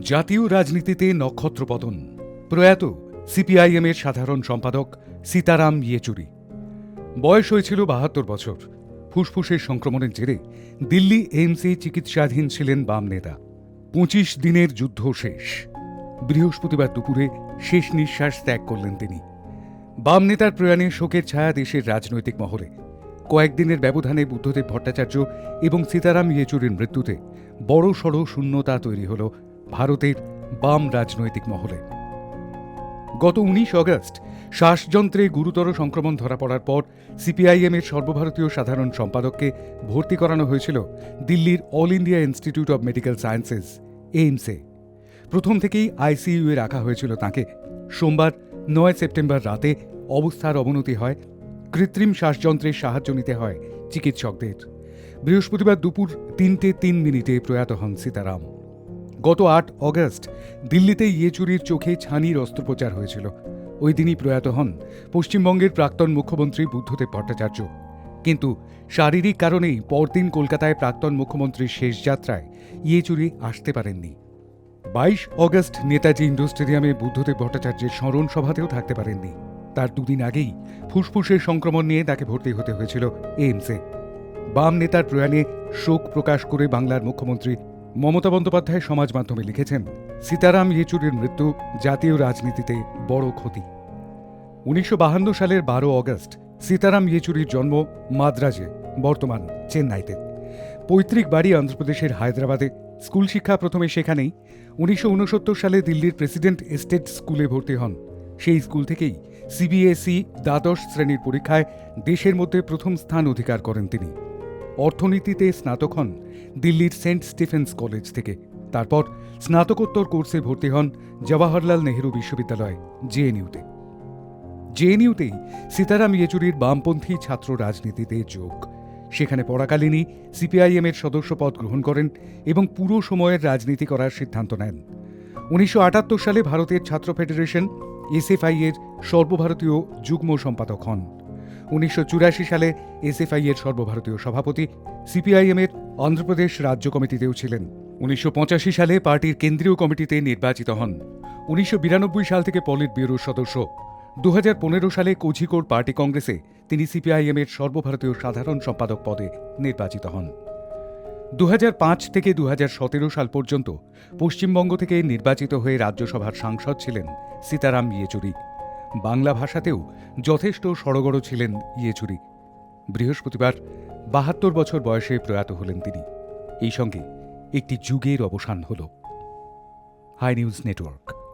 জাতীয় রাজনীতিতে নক্ষত্রপতন প্রয়াত সিপিআইএমের সাধারণ সম্পাদক সীতারাম ইয়েচুরি। বয়স হয়েছিল বাহাত্তর বছর। ফুসফুসের সংক্রমণের জেরে দিল্লি এইমসে চিকিৎসাধীন ছিলেন বাম নেতা। পঁচিশ দিনের যুদ্ধ শেষ। বৃহস্পতিবার দুপুরে শেষ নিঃশ্বাস ত্যাগ করলেন তিনি। বাম নেতার প্রয়াণে শোকের ছায়া দেশের রাজনৈতিক মহলে। কয়েকদিনের ব্যবধানে বুদ্ধদেব ভট্টাচার্য এবং সীতারাম ইয়েচুরির মৃত্যুতে বড় সড় শূন্যতা তৈরি হল ভারতের বাম রাজনৈতিক মহলে। গত উনিশ অগস্ট শ্বাসযন্ত্রে গুরুতর সংক্রমণ ধরা পড়ার পর সিপিআইএমের সর্বভারতীয় সাধারণ সম্পাদককে ভর্তি করানো হয়েছিল দিল্লির All India Institute of Medical Sciences, এইমসে। প্রথম থেকেই আইসিইউয়ে রাখা হয়েছিল তাকে। সোমবার নয় সেপ্টেম্বর রাতে অবস্থার অবনতি হয়, কৃত্রিম শ্বাসযন্ত্রের সাহায্য নিতে হয় চিকিৎসকদের। বৃহস্পতিবার দুপুর তিনটে তিন মিনিটে প্রয়াত হন সীতারাম। গত আট অগস্ট দিল্লিতে ইয়েচুরির চোখে ছানির অস্ত্রোপচার হয়েছিল। ওই দিনই প্রয়াত হন পশ্চিমবঙ্গের প্রাক্তন মুখ্যমন্ত্রী বুদ্ধদেব ভট্টাচার্য। কিন্তু শারীরিক কারণেই পরদিন কলকাতায় প্রাক্তন মুখ্যমন্ত্রীর শেষ যাত্রায় ইয়েচুরি আসতে পারেননি। বাইশ অগস্ট নেতাজি ইন্ডোর স্টেডিয়ামে বুদ্ধদেব ভট্টাচার্যের স্মরণ সভাতেও থাকতে পারেননি। তার দুদিন আগেই ফুসফুসের সংক্রমণ নিয়ে তাকে ভর্তি হতে হয়েছিল এইমসে বাম নেতার প্রয়াণে শোক প্রকাশ করে বাংলার মুখ্যমন্ত্রী মমতা বন্দ্যোপাধ্যায় সমাজ মাধ্যমে লিখেছেন, সীতারাম ইয়েচুরির মৃত্যু জাতীয় রাজনীতিতে বড় ক্ষতি। উনিশশো সালের বারো অগস্ট সীতারাম ইয়েচুরির জন্ম মাদ্রাজে, বর্তমান চেন্নাইতে। পৈতৃক বাড়ি অন্ধ্রপ্রদেশের হায়দ্রাবাদে। স্কুল শিক্ষা প্রথমে সেখানেই। উনিশশো উনসত্তর সালে দিল্লির প্রেসিডেন্ট এস্টেট স্কুলে ভর্তি হন। সেই স্কুল থেকেই সিবিএসই দ্বাদশ শ্রেণির পরীক্ষায় দেশের মধ্যে প্রথম স্থান অধিকার করেন তিনি। অর্থনীতিতে স্নাতক হন দিল্লির সেন্ট স্টিফেন্স কলেজ থেকে। তারপর স্নাতকোত্তর কোর্সে ভর্তি হন জওয়াহরলাল নেহরু বিশ্ববিদ্যালয় জেএনইউতে জেএনইউতেই সীতারাম ইয়েচুরির বামপন্থী ছাত্র রাজনীতিতে যোগ। সেখানে পড়াকালীনই সিপিআইএমের সদস্য পদ গ্রহণ করেন এবং পুরো সময়ের রাজনীতি করার সিদ্ধান্ত নেন। উনিশশো আটাত্তর সালে ভারতের ছাত্র ফেডারেশন এসএফআই এর সর্বভারতীয় যুগ্ম সম্পাদক হন। উনিশশো চুরাশি সালে এসএফআই এর সর্বভারতীয় সভাপতি সিপিআইএমের অন্ধ্রপ্রদেশ রাজ্য কমিটিতেও ছিলেন। উনিশশো পঁচাশি সালে পার্টির কেন্দ্রীয় কমিটিতে নির্বাচিত হন। উনিশশো বিরানব্বই সাল থেকে পলিট ব্যুরোর সদস্য। দু হাজার পনেরো সালে কোঝিকোড় পার্টি কংগ্রেসে তিনি সিপিআইএমের সর্বভারতীয় সাধারণ সম্পাদক পদে নির্বাচিত হন। দু হাজার পাঁচ থেকে দু হাজার সতেরো সাল পর্যন্ত পশ্চিমবঙ্গ থেকে নির্বাচিত হয়ে রাজ্যসভার সাংসদ ছিলেন সীতারাম ইয়েচুরি। বাংলা ভাষাতেও যথেষ্ট সড়গড় ছিলেন ইয়েচুরি। বৃহস্পতিবার বাহাত্তর বছর বয়সে প্রয়াত হলেন তিনি। এই সঙ্গে একটি যুগের অবসান হল। High news network.